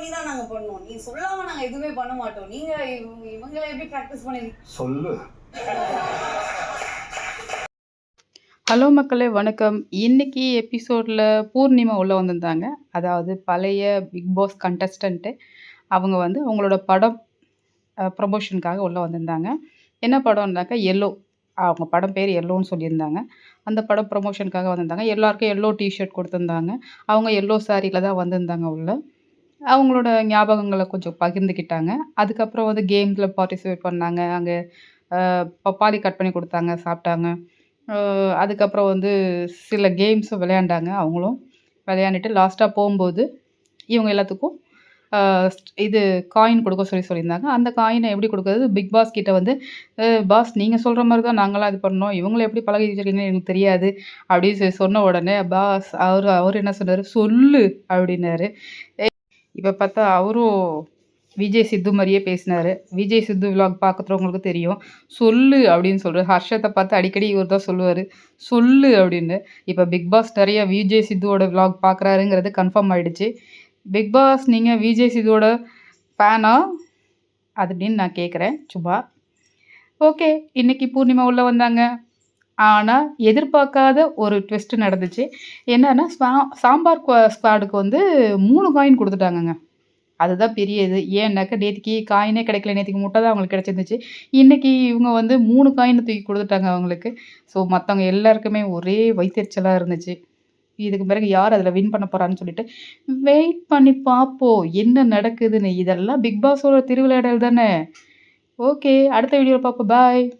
பண்ணி தான் நாங்க பண்ணுவோம் நீங்க சொல்லாம நாங்க எதுவுமே பண்ண மாட்டோம். நீங்க இவங்க- இவங்களை எப்படி ப்ராக்டிஸ் பண்ணி சொல்லு. ஹலோ மக்களே வணக்கம். இன்னைக்கு எபிசோடில் பூர்ணிமா உள்ளே வந்திருந்தாங்க. அதாவது பழைய பிக் பாஸ் கண்டஸ்டண்ட்டு அவங்க வந்து அவங்களோட படம் ப்ரமோஷனுக்காக உள்ளே வந்திருந்தாங்க. என்ன படம்னாக்கா எல்லோ அவங்க படம் பேர் எல்லோன்னு சொல்லியிருந்தாங்க. அந்த படம் ப்ரமோஷனுக்காக வந்திருந்தாங்க. எல்லாருக்கும் எல்லோ டிஷர்ட் கொடுத்துருந்தாங்க. அவங்க எல்லோ சாரியில் தான் வந்திருந்தாங்க உள்ள. அவங்களோட ஞாபகங்களை கொஞ்சம் பகிர்ந்துக்கிட்டாங்க. அதுக்கப்புறம் வந்து கேம்ஸில் பார்ட்டிசிபேட் பண்ணாங்க. அங்கே பப்பாளி கட் பண்ணி கொடுத்தாங்க சாப்பிட்டாங்க. அதுக்கப்புறம் வந்து சில கேம்ஸும் விளையாண்டாங்க அவங்களும். விளையாண்டுட்டு லாஸ்ட்டாக போகும்போது இவங்க எல்லாத்துக்கும் இது காயின் கொடுக்க சொல்லி சொல்லியிருந்தாங்க. அந்த காயினை எப்படி கொடுக்குறது? பிக் பாஸ் கிட்ட வந்து பாஸ் நீங்கள் சொல்கிற மாதிரி தான் நாங்களாம் இது பண்ணோம் இவங்களை எப்படி பழகி வச்சிருக்கீங்கன்னு எனக்கு தெரியாது. அப்படின்னு சொல்லி சொன்ன உடனே பாஸ் அவர் அவர் என்ன சொன்னார்? சொல்லு. அப்படின்னாரு. இப்போ பார்த்தா அவரும் விஜய் சித்து மாதிரியே பேசினார். விஜய் சித்து விலாக் பார்க்குறவங்களுக்கு தெரியும். சொல்லு அப்படின்னு சொல்கிறார் ஹர்ஷத்தை பார்த்து அடிக்கடி இவர் தான் சொல்லுவார். சொல்லு அப்படின்னு. இப்போ பிக் பாஸ் நிறைய விஜய் சித்துவோட விலாக் பார்க்குறாருங்கிறது கன்ஃபார்ம் ஆகிடுச்சு பிக் பாஸ் நீங்கள் விஜய் சித்துவோட ஃபேனா அப்படின்னு நான் கேட்குறேன் சும்மா ஓகே இன்றைக்கி பூர்ணிமா உள்ளே வந்தாங்க. ஆனால் எதிர்பார்க்காத ஒரு ட்விஸ்ட் நடந்துச்சு. என்னன்னா ஸ்வா- சாம்பார் ஸ்குவாடுக்கு வந்து மூணு காயின் கொடுத்துட்டாங்கங்க. அதுதான் பெரிய இது. ஏன்னாக்கா நேற்றுக்கு காயினே கிடைக்கல. நேற்றுக்கு முட்டை தான் அவங்களுக்கு கிடச்சிருந்துச்சு. இன்றைக்கி இவங்க வந்து மூணு காயின் தூக்கி கொடுத்துட்டாங்க அவங்களுக்கு. ஸோ மற்றவங்க எல்லாருக்குமே ஒரே வைத்தறிச்சலாக இருந்துச்சு. இதுக்கு பிறகு யார் அதில் வின் பண்ண போகிறான்னு சொல்லிட்டு வெயிட் பண்ணி பார்ப்போம். என்ன நடக்குதுன்னு. இதெல்லாம் பிக் பாஸோட திருவிளையாடல் தானே. ஓகே அடுத்த வீடியோவில் பார்ப்போம். பாய்